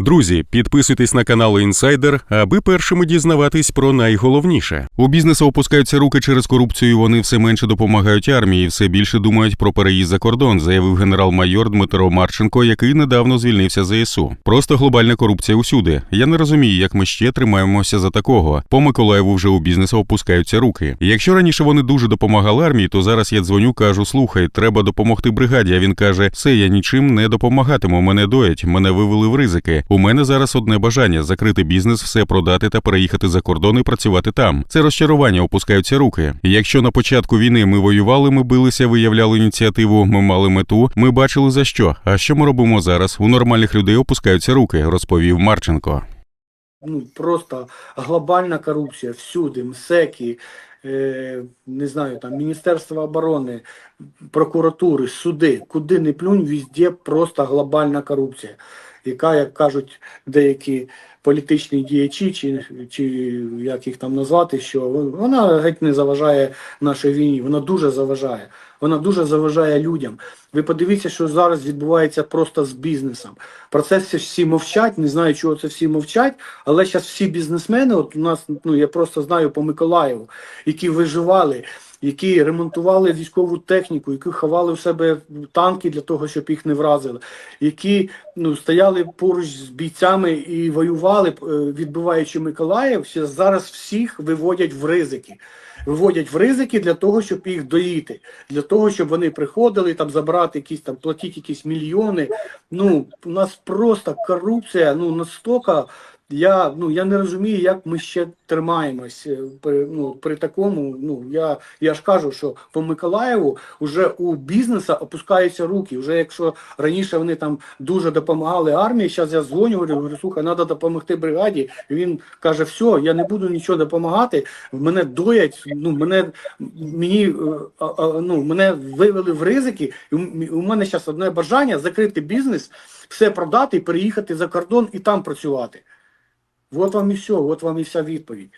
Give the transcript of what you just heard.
Друзі, підписуйтесь на канал Інсайдер, аби першими дізнаватись про найголовніше. У бізнесу опускаються руки через корупцію. Вони все менше допомагають армії, все більше думають про переїзд за кордон, заявив генерал-майор Дмитро Марченко, який недавно звільнився з ЗСУ. Просто глобальна корупція усюди. Я не розумію, як ми ще тримаємося за такого. По Миколаєву вже у бізнесу опускаються руки. Якщо раніше вони дуже допомагали армії, то зараз я дзвоню, кажу: слухай, треба допомогти бригаді. А він каже: все, я нічим не допомагатиму. Мене доять, мене вивели в ризики. У мене зараз одне бажання закрити бізнес, все продати та переїхати за кордон і працювати там. Це розчарування, опускаються руки. Якщо на початку війни ми воювали, ми билися, виявляли ініціативу, ми мали мету, ми бачили за що. А що ми робимо зараз? У нормальних людей опускаються руки, розповів Марченко. ну, просто глобальна корупція всюди, МСЕКи, е, не знаю, там, Міністерство оборони, прокуратури, суди, куди не плюнь, везде просто глобальна корупція, яка, як кажуть деякі політичні діячі, чи, чи як їх там назвати, що вона геть не заважає нашій війні, вона дуже заважає. Вона дуже заважає людям. Ви подивіться, що зараз відбувається просто з бізнесом. Про це всі- мовчать, не знаю, чого це всі мовчать, але зараз всі бізнесмени, от у нас, ну я просто знаю по Миколаєву, які виживали, які ремонтували військову техніку, які ховали в себе танки для того, щоб їх не вразили, які ну, стояли поруч з бійцями і воювали, е, відбиваючи Миколаїв, зараз всіх виводять в ризики. Виводять в ризики для того, щоб їх доїти, для того, щоб вони приходили там забрати якісь там, платити якісь мільйони. Ну, у нас просто корупція, ну настільки. Я ну я не розумію, як ми ще тримаємось е, при, ну, при такому. Ну я, я ж кажу, що по Миколаєву вже у бізнесу опускаються руки. Вже якщо раніше вони там дуже допомагали армії, зараз я дзвоню, говорю, слухай, треба допомогти бригаді. І він каже: все, я не буду нічого допомагати. Мене доять. Ну мене мені е, ну мене вивели в ризики. І у мене зараз одне бажання закрити бізнес, все продати переїхати за кордон і там працювати. От вам і все, от вам і вся відповідь.